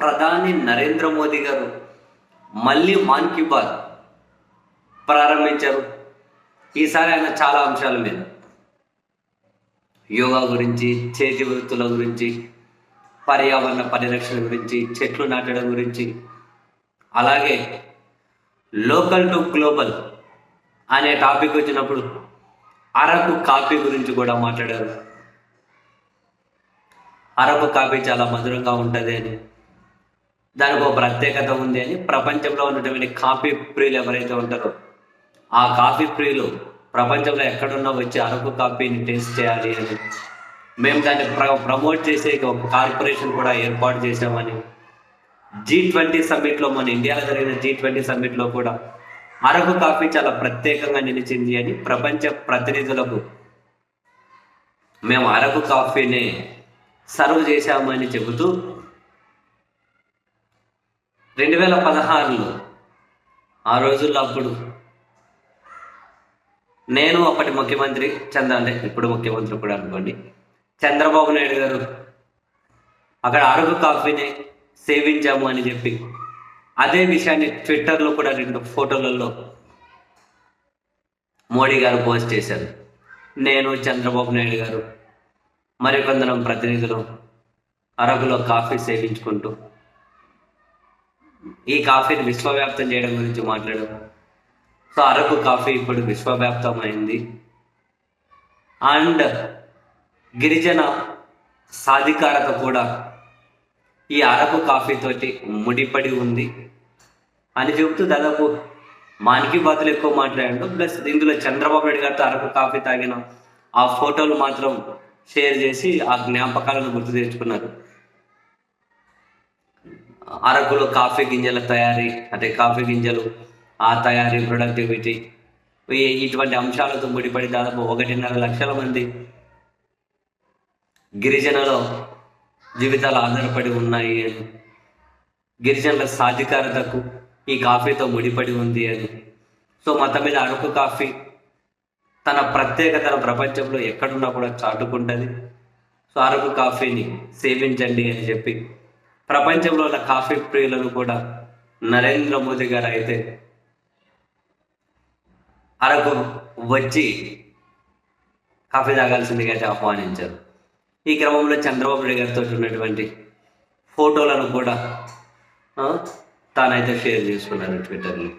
ప్రధాని నరేంద్ర మోదీ గారు మళ్ళీ మాన్ కీ బాత్ ప్రారంభించారు. ఈసారి ఆయన చాలా అంశాల మీద. యోగా గురించి చేతి వృత్తుల గురించి పర్యావరణ పరిరక్షణ గురించి చెట్లు నాటడం గురించి. అలాగే లోకల్ టు గ్లోబల్ అనే టాపిక్ వచ్చినప్పుడు అరకు కాఫీ గురించి కూడా మాట్లాడారు. అరకు కాఫీ చాలా మధురంగా ఉంటుంది అని. దానికి ఒక ప్రత్యేకత ఉంది అని ప్రపంచంలో ఉన్నటువంటి కాఫీ ప్రియులు ఎవరైతే ఉంటారో ఆ కాఫీ ప్రియులు ప్రపంచంలో ఎక్కడున్నా వచ్చి అరకు కాఫీని టేస్ట్ చేయాలి అని. మేము దాన్ని ప్ర ప్రమోట్ చేసే ఒక కార్పొరేషన్ కూడా ఏర్పాటు చేసామని జీ ట్వంటీ సమ్మిట్లో మన ఇండియాలో జరిగిన జీ ట్వంటీ సమ్మిట్లో కూడా అరకు కాఫీ చాలా ప్రత్యేకంగా నిలిచింది అని ప్రపంచ ప్రతినిధులకు మేము అరకు కాఫీని సర్వ్ చేశామని చెబుతూ రెండు వేల పదహారులో ఆ రోజుల్లో అప్పుడు నేను అప్పటి ముఖ్యమంత్రి చంద్ర అంటే ఇప్పుడు ముఖ్యమంత్రి కూడా అనుకోండి చంద్రబాబు నాయుడు గారు అక్కడ అరకు కాఫీని సేవించాము అని చెప్పి అదే విషయాన్ని ట్విట్టర్లో కూడా రెండు ఫోటోలలో మోడీ గారు పోస్ట్ చేశారు. నేను చంద్రబాబు నాయుడు గారు మరికొందరం ప్రతినిధులు అరకులో కాఫీ సేవించుకుంటూ ఈ కాఫీని విశ్వవ్యాప్తం చేయడం గురించి మాట్లాడాము సో అరకు కాఫీ ఇప్పుడు విశ్వవ్యాప్తమైంది. అండ్ గిరిజన సాధికారత కూడా ఈ అరకు కాఫీతోటి ముడిపడి ఉంది. అని చెబుతూ దాదాపు మానికి బాతులు ఎక్కువ మాట్లాడాడు ప్లస్ ఇందులో చంద్రబాబు నాయుడు గారితో అరకు కాఫీ తాగిన ఆ ఫోటోలు మాత్రం షేర్ చేసి ఆ జ్ఞాపకాలను గుర్తు తెచ్చుకున్నారు. అరకులో కాఫీ గింజల తయారీ అంటే కాఫీ గింజలు ఆ తయారీ ప్రొడక్టివిటీ ఇటువంటి అంశాలతో ముడిపడి దాదాపు ఒకటిన్నర లక్షల మంది గిరిజనలో జీవితాలు ఆధారపడి ఉన్నాయి అని గిరిజనుల సాధికారతకు ఈ కాఫీతో ముడిపడి ఉంది అని. సో మొత్తం మీద అరకు కాఫీ తన ప్రత్యేకతన ప్రపంచంలో ఎక్కడున్నా కూడా చాటుకుంటుంది. సో అరకు కాఫీని సేవించండి అని చెప్పి ప్రపంచంలో ఉన్న కాఫీ ప్రియులను కూడా నరేంద్ర మోదీ గారు అయితే అరకు వచ్చి కాఫీ తాగాల్సిందిగా ఆహ్వానించారు. ఈ క్రమంలో చంద్రబాబు నాయుడు గారితో ఉన్నటువంటి ఫోటోలను కూడా తానైతే షేర్ చేసుకున్నాను ట్విట్టర్లో.